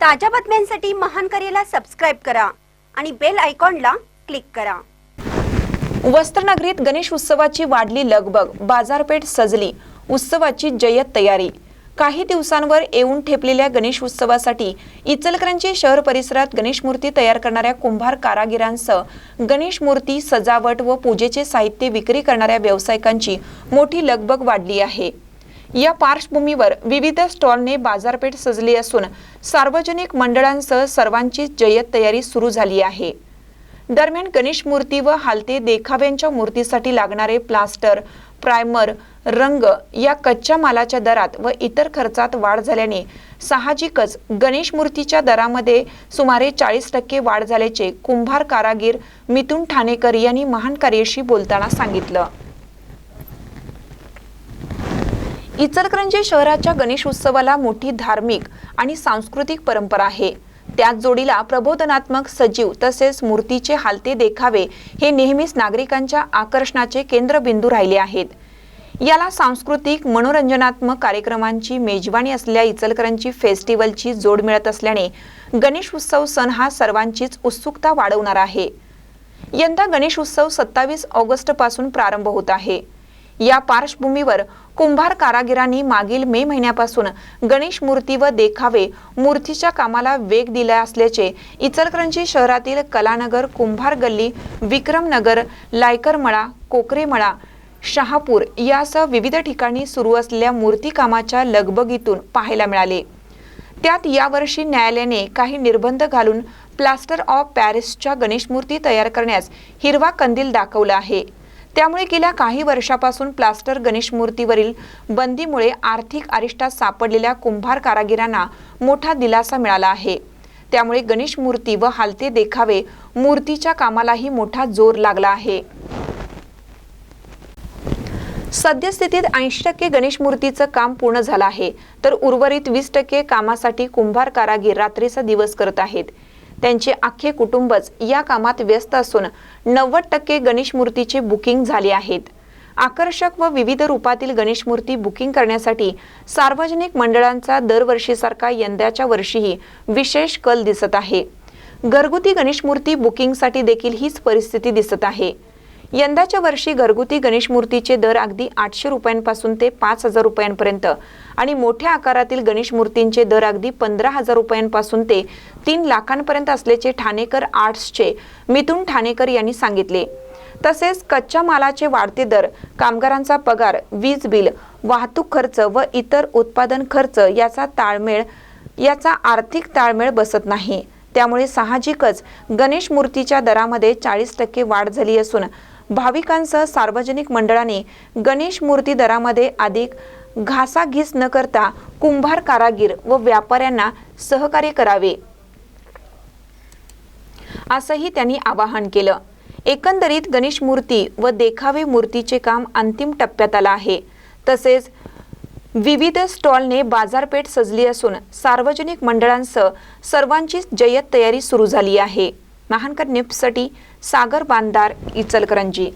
ताज्या बातम्यांसाठी महान करेला सबस्क्राईब करा आणि बेल आयकॉनला क्लिक करा. वस्त्रनगरीत गणेश उत्सवाची वाढली लगबग बाजारपेठ सजली उत्सवाची जय्यत तयारी. काही दिवसांवर येऊन ठेपलेल्या गणेश उत्सवासाठी इचलकरंजी शहर परिसरात गणेश मूर्ती तयार करणाऱ्या कुंभार कारागिरांसह गणेश मूर्ती सजावट व पूजेचे साहित्य विक्री करणाऱ्या व्यावसायिकांची मोठी लगबग वाढली आहे. या पार्श्वभूमीवर विविध स्टॉलने बाजारपेठ सजली असून सार्वजनिक मंडळांसह सर्वांची जय्यत तयारी सुरू झाली आहे. दरम्यान गणेश मूर्ती व हालते देखाव्यांच्या मूर्तीसाठी लागणारे प्लास्टर प्रायमर रंग या कच्च्या मालाच्या दरात व इतर खर्चात वाढ झाल्याने साहजिकच गणेश मूर्तीच्या दरामध्ये सुमारे चाळीस टक्के वाढ झाल्याचे कुंभार कारागीर मिथुन ठाणेकर यांनी महान कार्यशी बोलताना सांगितलं. इचलकरंजी शहराच्या गणेश उत्सवाला मोठी धार्मिक आणि सांस्कृतिक परंपरा आहे. त्याच जोडीला प्रबोधनात्मक सजीव तसेच मूर्तीचे हालते देखावे हे नेहमीच नागरिकांच्या आकर्षणाचे केंद्रबिंदू राहिले आहेत. याला सांस्कृतिक मनोरंजनात्मक कार्यक्रमांची मेजवानी असलेल्या इचलकरंजी फेस्टिवलची जोड मिळत असल्याने गणेश उत्सव सण हा सर्वांचीच उत्सुकता वाढवणार आहे. यंदा गणेश उत्सव सत्तावीस ऑगस्टपासून प्रारंभ होत आहे. या पार्श्वभूमीवर कुंभार कारागिरांनी मागील मे महिन्यापासून गणेश मूर्ती व देखावे मूर्तीच्या कामाला वेग दिला असल्याचे इचलकरंजी शहरातील कलानगर कुंभार गल्ली विक्रमनगर लायकरमळा कोकरेमळा शहापूर यासह विविध ठिकाणी सुरू असलेल्या मूर्ती कामाच्या लगबगीतून पाहायला मिळाले. त्यात यावर्षी न्यायालयाने काही निर्बंध घालून प्लास्टर ऑफ पॅरिसच्या गणेशमूर्ती तयार करण्यास हिरवा कंदील दाखवला आहे. त्यामुळे गेल्या काही वर्षापासून प्लास्टर गणेश मूर्तीवरील बंदीमुळे आर्थिक अरिष्टात सापडलेल्या कुंभार कारागिरांना मोठा दिलासा मिळाला आहे. त्यामुळे गणेश मूर्ती व हालते देखावे मूर्तीच्या कामालाही मोठा जोर लागला आहे. सद्यस्थितीत ऐंशी टक्के गणेश मूर्तीचं काम पूर्ण झालं आहे तर उर्वरित वीस टक्के कामासाठी कुंभार कारागीर रात्रीचा दिवस करत आहेत. त्यांचे अख्खे कुटुंबच या कामात व्यस्त असून नव्वद टक्के गणेश मूर्तीचे बुकिंग झाले आहेत. आकर्षक व विविध रूपातील गणेश मूर्ती बुकिंग करण्यासाठी सार्वजनिक मंडळांचा दरवर्षीसारखा यंदाच्या वर्षीही विशेष कल दिसत आहे. घरगुती गणेश मूर्ती बुकिंगसाठी देखील हीच परिस्थिती दिसत आहे. यंदाच्या वर्षी घरगुती गणेश मूर्तीचे दर अगदी आठशे रुपयांपासून ते पाच हजार रुपयांपर्यंत. आणि मोठ्या आकारातील गणेश मूर्तींचे दर अगदी पंधरा हजार रुपयांपासून ते तीन लाखांपर्यंत असल्याचे ठाणेकर आर्ट्सचे मिथुन ठाणेकर यांनी सांगितले. तसेच कच्च्या मालाचे वाढते दर कामगारांचा पगार वीज बिल वाहतूक खर्च व इतर उत्पादन खर्च याचा ताळमेळ याचा आर्थिक ताळमेळ बसत नाही. त्यामुळे साहजिकच गणेश मूर्तीच्या दरामध्ये चाळीस टक्के वाढ झाली असून भाविकांसह सार्वजनिक मंडळाने गणेश मूर्ती दरामध्ये अधिक घासाघीस न करता कुंभार कारागीर व व्यापाऱ्यांना सहकार्य करावे. असंही त्यांनी आवाहन केलं. एकंदरीत गणेश मूर्ती व देखावे मूर्तीचे काम अंतिम टप्प्यात आलं आहे. तसेच विविध स्टॉलने बाजारपेठ सजली असून सार्वजनिक मंडळांसह सर्वांचीच जय्यत तयारी सुरू झाली आहे. महानकर निफ्टसाठी सागर बांदार इचलकरंजी.